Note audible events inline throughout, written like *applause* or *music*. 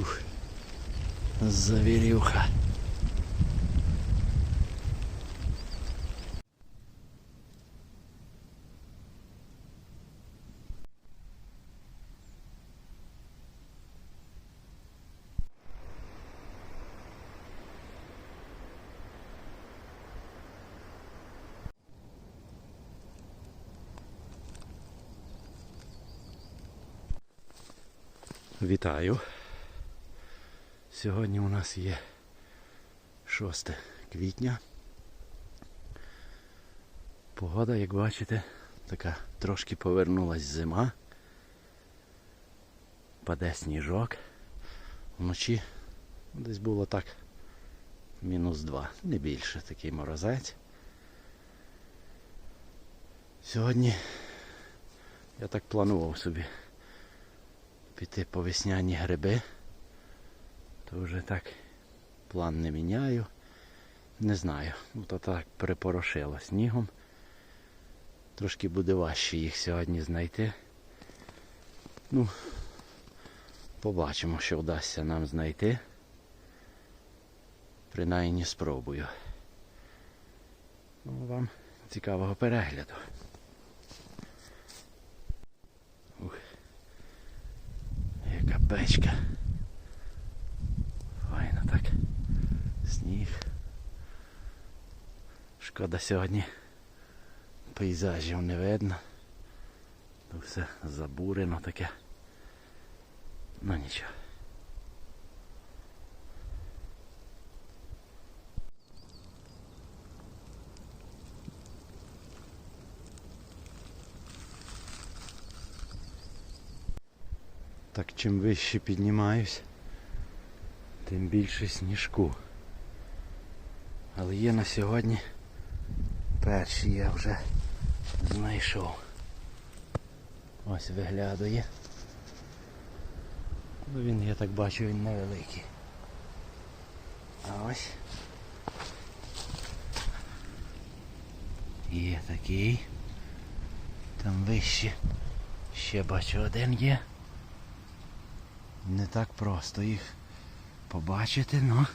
Ух. Завірюха. Вітаю. Сьогодні у нас є 6 квітня. Погода, як бачите, така трошки повернулась зима. Паде сніжок. Вночі десь було так мінус 2, не більше такий морозець. Сьогодні я так планував собі піти по весняні гриби. То вже так план не міняю. Не знаю. Ну то так припорошило снігом. Трошки буде важче їх сьогодні знайти. Ну, побачимо, що вдасться нам знайти. Принаймні спробую. Ну, вам цікавого перегляду. Ух. Яка печка. Файно так. Сніг. Шкода сьогодні пейзажів не видно. Тут все забурено таке. Ну нічого. Так чим вище піднімаюсь, тим більше сніжку. Але є на сьогодні перший я вже знайшов. Ось виглядає. Ну він, я так бачу, він невеликий. А ось. Є такий. Там вище. Ще бачу один є. Не так просто їх побачити, ну.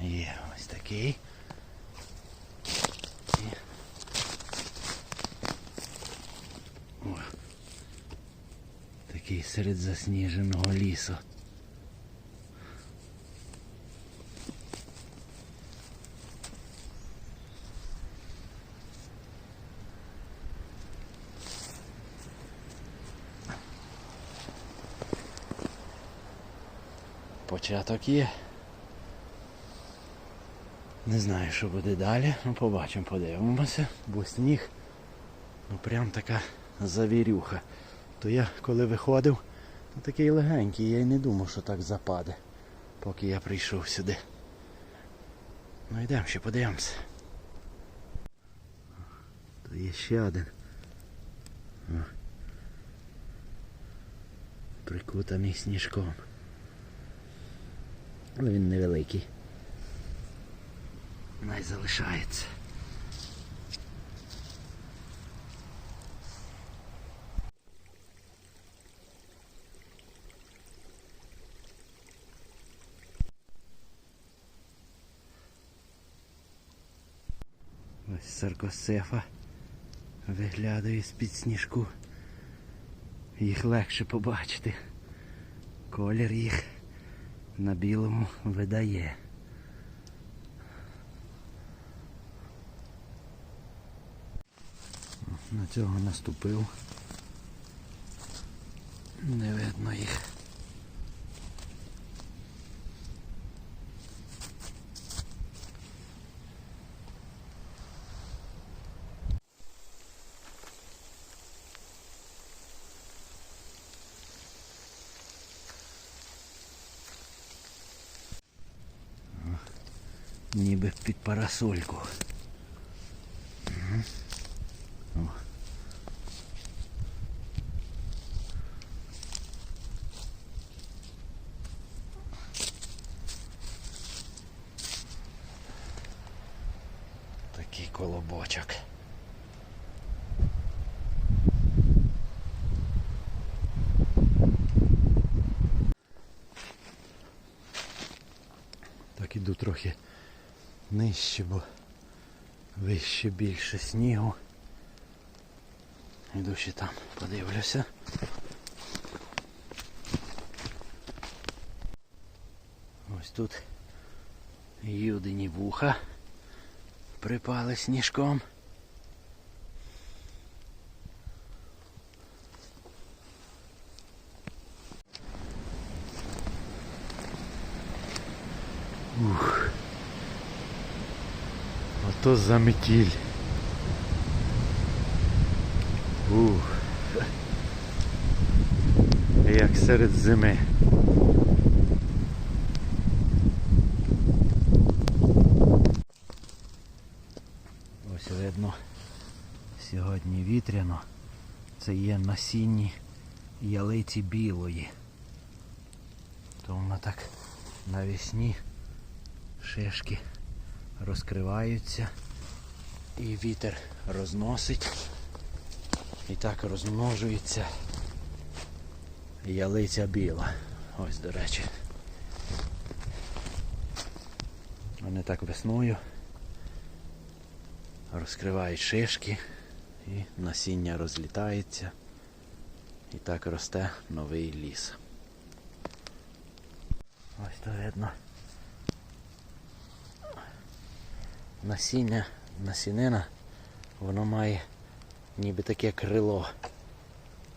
Є І... О. Такий серед засніженого лісу. Початок є. Не знаю, що буде далі, ну побачимо, подивимося, бо сніг, ну прям така завірюха. То я коли виходив, то такий легенький, я й не думав, що так западе, поки я прийшов сюди. Ну йдемо ще подивимося. То є ще один. О. Прикутаний сніжком. Але він невеликий. Най залишається. Ось саркосефа виглядає з-під сніжку. Їх легше побачити. Колір їх на білому видає. На цього наступив. Не видно їх. Ніби під парасольку. бочок. Так, іду трохи нижче, бо вище більше снігу. Іду ще там, подивлюся. Ось тут юдині вуха припали сніжком. Ух. Ото заметіль. Ух. Як серед зими. Ось видно, сьогодні вітряно. Це є насінні ялиці білої. То вона так навесні шишки розкриваються і вітер розносить. І так розмножується ялиця біла. Ось, до речі. Вони так весною розкривають шишки і насіння розлітається. І так росте новий ліс. Ось то видно. Насіння, насінина, воно має ніби таке крило,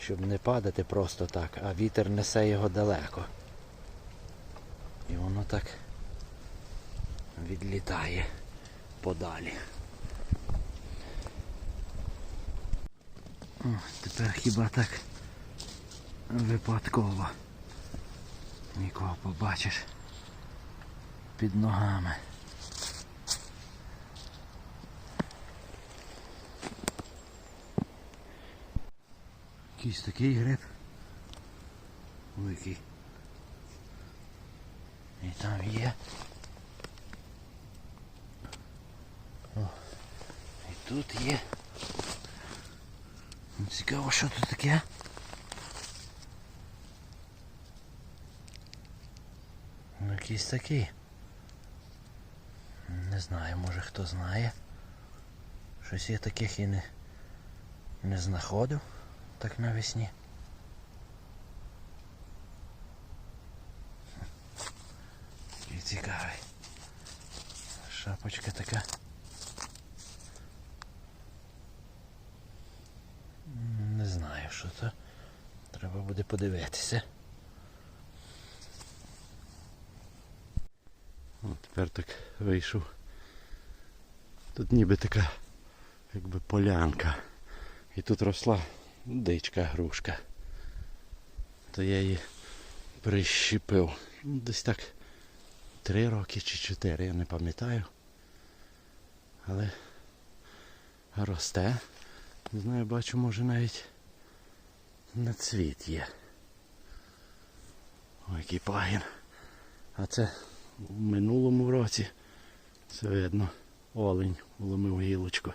щоб не падати просто так, а вітер несе його далеко. І воно так відлітає подалі. О, тепер хіба так випадково нікого побачиш під ногами. Якийсь такий гриб. Великий. І там є. О, і тут є. Ну, Цікаво, що тут таке. Ну, якийсь такий. Не знаю, може хто знає. Щось я таких і не, не знаходив так навесні. І цікавий. Шапочка така. Знаю, що то. Треба буде подивитися. О, тепер так вийшов. Тут ніби така якби полянка. І тут росла дичка грушка. То я її прищепив. Ну, Десь так три роки чи чотири, я не пам'ятаю. Але росте. Не знаю, бачу, може навіть на цвіт є. Ой, який пагін. А це в минулому році це видно олень вломив гілочку.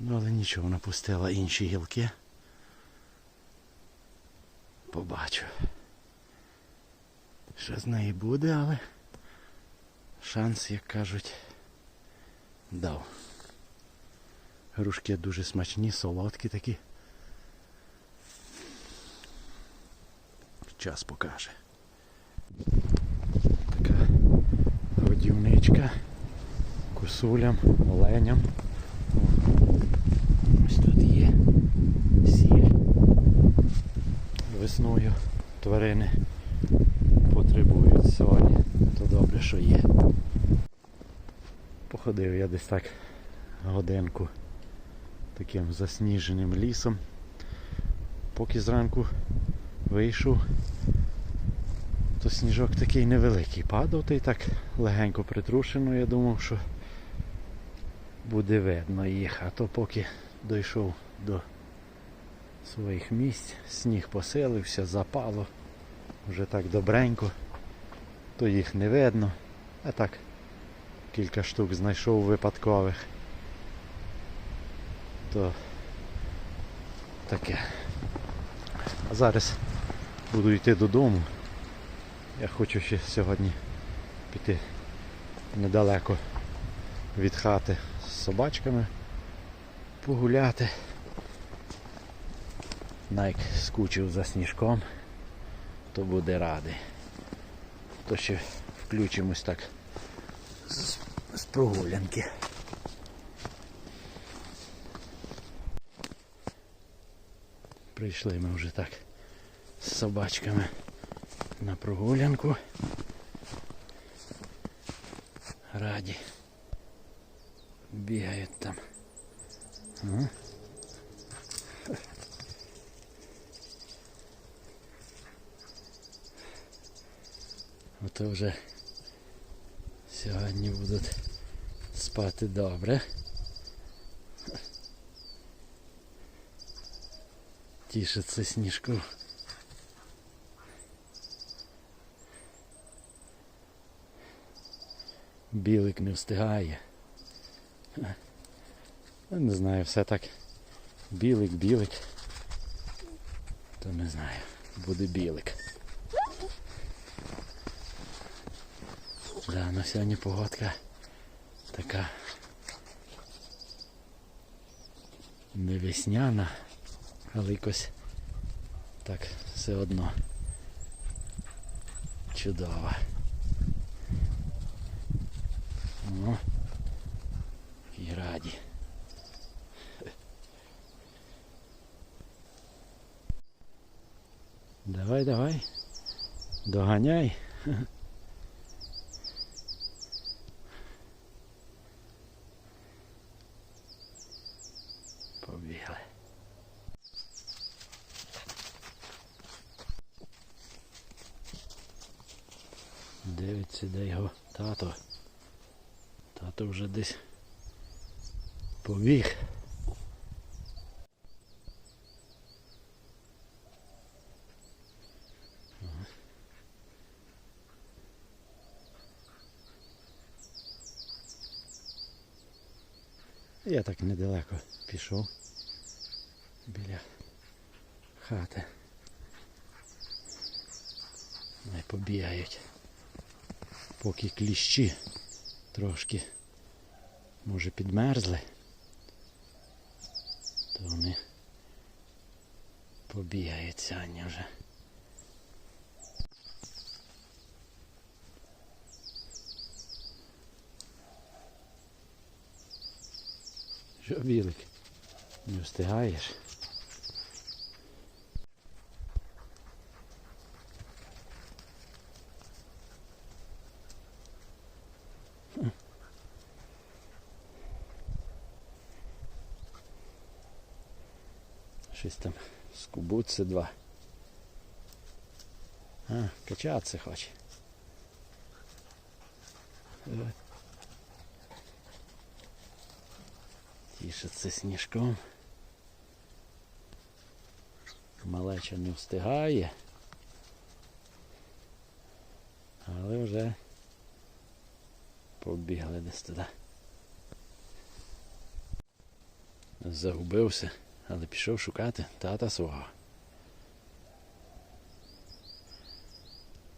Ну, але нічого, вона пустила інші гілки. Побачу. Що з неї буде, але шанс, як кажуть, дав. Грушки дуже смачні, солодкі такі. Час покаже. Така годівничка косулям, оленям. Ось тут є сіль. Весною тварини потребують солі. То добре, що є. Походив я десь так годинку таким засніженим лісом. Поки зранку вийшов, сніжок такий невеликий падав, та й так легенько притрушено, я думав, що буде видно їх, а то поки дійшов до своїх місць, сніг посилився, запало, вже так добренько, то їх не видно, а так кілька штук знайшов випадкових. То таке. А зараз буду йти додому. Я хочу ще сьогодні піти недалеко від хати з собачками, погуляти. Найк скучив за сніжком, то буде радий. То ще включимось так з, прогулянки. Прийшли ми вже так з собачками на прогулянку. Раді. Бігають там. Ага. *laughs* Ото вже сьогодні будуть спати добре. *laughs* Тішиться сніжку. Білик не встигає. Не знаю, все так. Білик, білик. То не знаю. Буде білик. Да, ну сьогодні погодка така не весняна, але якось так все одно чудова. О, і раді. Давай, давай. Доганяй. *laughs* Побігли. Дивиться, де його тато. Тато вже десь побіг. Ага. Я так недалеко пішов біля хати. Не побігають. Поки кліщі трошки може підмерзли, то вони побігають сьогодні вже. Що, білик? Не встигаєш? Щось там скубуться два. А, качатися хоче. Тішиться сніжком. Малеча не встигає. Але вже побігли десь туди. Загубився, але пішов шукати тата свого.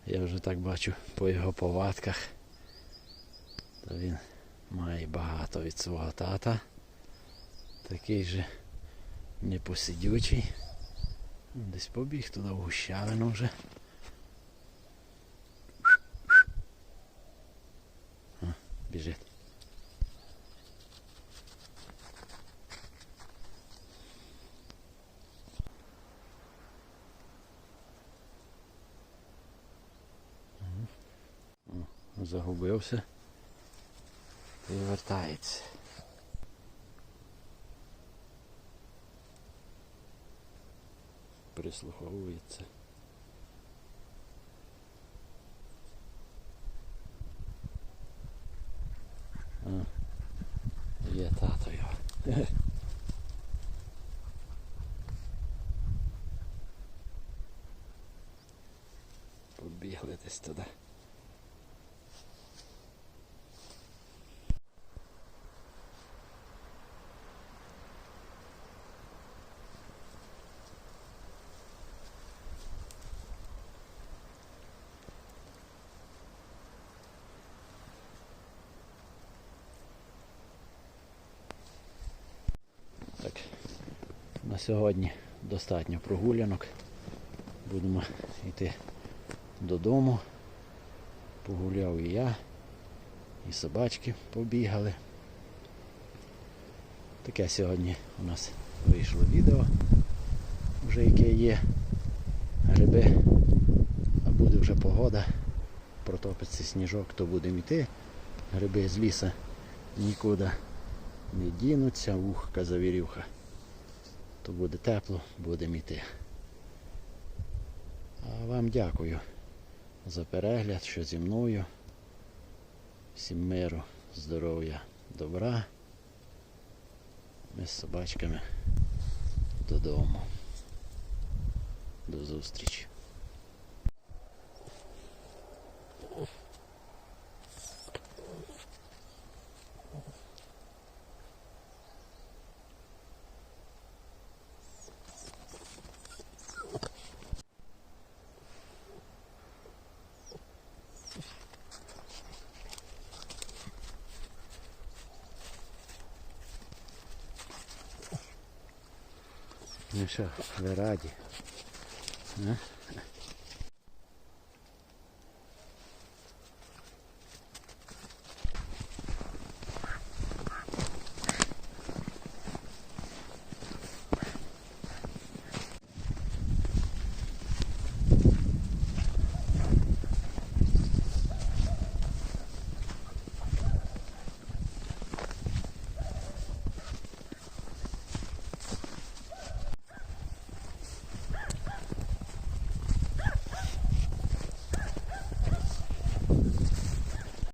Я вже так бачу по його повадках. То він має багато від свого тата. Такий же непосидючий. Десь побіг туди в гущавину вже. А, біжить. Загубився. І вертається. Прислуховується. А, є тато його. Побігли десь туди. На сьогодні достатньо прогулянок. Будемо йти додому. Погуляв і я, і собачки побігали. Таке сьогодні у нас вийшло відео, вже яке є. Гриби, а буде вже погода, протопиться сніжок, то будемо йти. Гриби з ліса нікуди не дінуться, ухка завірюха. То буде тепло, будемо йти. А вам дякую за перегляд, що зі мною. Всім миру, здоров'я, добра. Ми з собачками додому. До зустрічі. Ну що, ви раді? А?